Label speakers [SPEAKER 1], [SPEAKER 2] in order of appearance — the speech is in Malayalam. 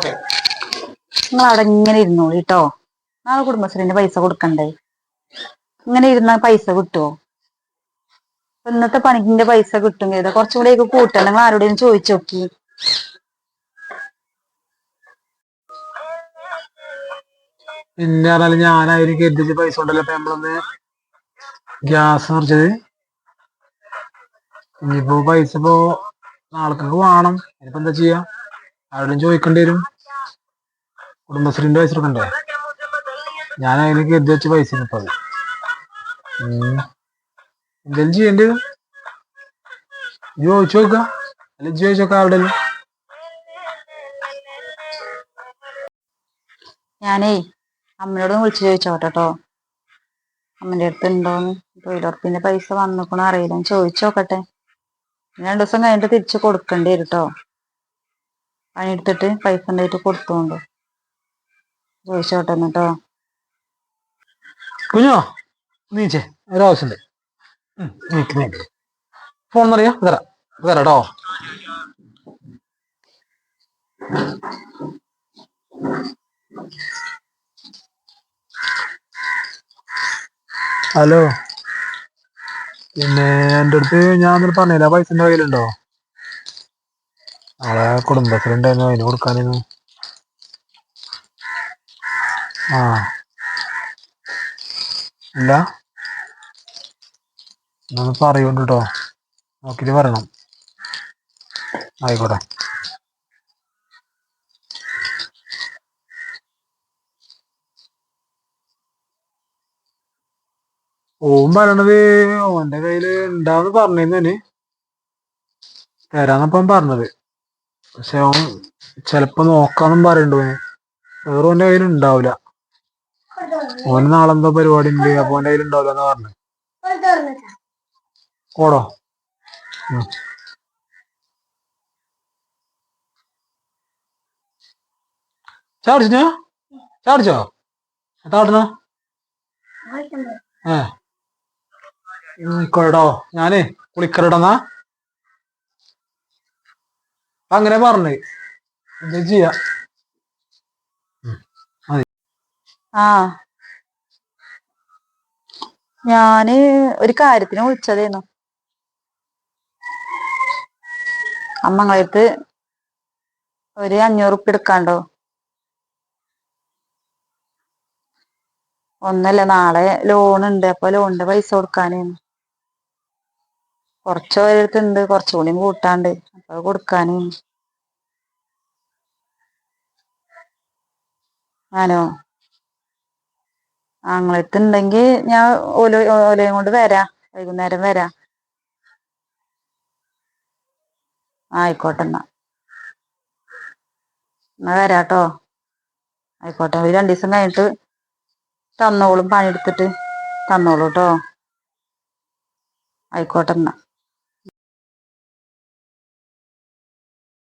[SPEAKER 1] ഓക്കെ.
[SPEAKER 2] നിങ്ങൾ അവിടെ ഇങ്ങനെ ഇരുന്നോളൂ കേട്ടോ. നാളെ കുടുംബശ്രീന്റെ പൈസ കൊടുക്കണ്ടേ? ഇങ്ങനെ ഇരുന്ന പൈസ കിട്ടുമോ ഇന്നത്തെ പണിക്കിന്റെ പൈസ കിട്ടും ചെയ്ത? കുറച്ചും കൂടെ കൂട്ടണം നിങ്ങൾ ആരോടെയും ചോദിച്ചു നോക്കി.
[SPEAKER 1] പിന്നെ കരുതിച്ച് പൈസ ഉണ്ടല്ലോ നമ്മളൊന്ന് ഗ്യാസ് നിറച്ചത് ഇനിയിപ്പോ പൈസ ഇപ്പോ നാളത്തേക്ക് വേണം. ഇനിയിപ്പോ എന്താ ചെയ്യാ? ആരോടും ചോദിക്കേണ്ടി വരും. കുടുംബശ്രീന്റെ പൈസ എടുക്കണ്ടേ? ഞാൻ അതിന് കരുതി വെച്ച പൈസ ഇപ്പൊ. എന്തേലും ചെയ്യേണ്ടി വരും. ചോദിച്ചു നോക്ക. അല്ല ഇജ്ജ് ചോദിച്ചു നോക്ക ആരുടെ
[SPEAKER 2] ഞാനേ അമ്മയോട് വിളിച്ചു ചോദിച്ചോട്ടെ അമ്മന്റെ അടുത്ത് ഉണ്ടോന്ന് തൊഴിലുറപ്പിന്റെ പൈസ വന്നിക്കണോ അറിയില്ല. ചോദിച്ചു നോക്കട്ടെ. രണ്ടു ദിവസം കഴിഞ്ഞിട്ട് തിരിച്ചു കൊടുക്കേണ്ടി വരും കേട്ടോ പണിയെടുത്തിട്ട് പൈസ ഉണ്ടായിട്ട് കൊടുത്തോണ്ട്. ചോദിച്ചോട്ടെ എന്നിട്ടോ
[SPEAKER 1] കുഞ്ഞോ നീച്ചേ ഒരാവശ്യമുണ്ട് നീക്ക് നീക്ക് ഫോൺ എന്നറിയാ തരാം. തരാം കേട്ടോ ഹലോ. പിന്നെ എന്റെ അടുത്ത് ഞാൻ പറഞ്ഞില്ല പൈസ എന്റെ കയ്യിലുണ്ടോ നാളെ കുടുംബശ്രീ ഉണ്ടായിരുന്നു അതിന് കൊടുക്കാനായിരുന്നു. ആ. ഇല്ല. എന്നൊന്ന് പറയുന്നുണ്ട് കേട്ടോ നോക്കിയിട്ട് പറയണം. ആയിക്കോട്ടെ. ഓൻ പറയണത് ഓന്റെ കയ്യിൽ ഉണ്ടാന്ന് പറഞ്ഞിരുന്നു തരാന്നപ്പം പറഞ്ഞത്. പക്ഷെ അവൻ ചെലപ്പോ നോക്കാന്നും പറയണ്ടു വേറെ ഓന്റെ കയ്യിൽ ഉണ്ടാവില്ല ഓന് നാളെ എന്തോ പരിപാടി ഉണ്ട് അപ്പൊ ഓന്റെ കയ്യിൽ ഉണ്ടാവില്ല എന്നാ പറഞ്ഞു ഓടോ. ചാടിച്ചോ? ചാടിച്ചോ താടുന്നോ ഏ. കൊടോ ഞാനേ കുളിക്കരടന്നാ അങ്ങനെ പറഞ്ഞു. എന്താ ചെയ്യാ?
[SPEAKER 2] ആ. ഞാൻ ഒരു കാര്യത്തിന് വിളിച്ചതേന്നു. അമ്മങ്ങളടുത്ത് ഒരു അഞ്ഞൂറ് ഉപ്പ് എടുക്കാണ്ടോ? ഒന്നല്ല നാളെ ലോൺ ഉണ്ട്. അപ്പൊ ലോണിന്റെ പൈസ കൊടുക്കാനേന്നു. കുറച്ച് ഓരോരുത്തുണ്ട് കുറച്ചുകൂടി കൂട്ടാണ്ട്. അത് കൊടുക്കാന്. ഞാനോ ആങ്ങളടുത്ത് ഉണ്ടെങ്കി ഞാൻ ഓല ഓലയും കൊണ്ട് വരാം. വൈകുന്നേരം വരാം. ആയിക്കോട്ടെ എന്നാ. എന്നാ വരാട്ടോ. ആയിക്കോട്ടെ. ഒരു രണ്ടു ദിവസം കഴിഞ്ഞിട്ട് തന്നോളും പണിയെടുത്തിട്ട് തന്നോളൂ കേട്ടോ ആയിക്കോട്ടെ എന്നാ.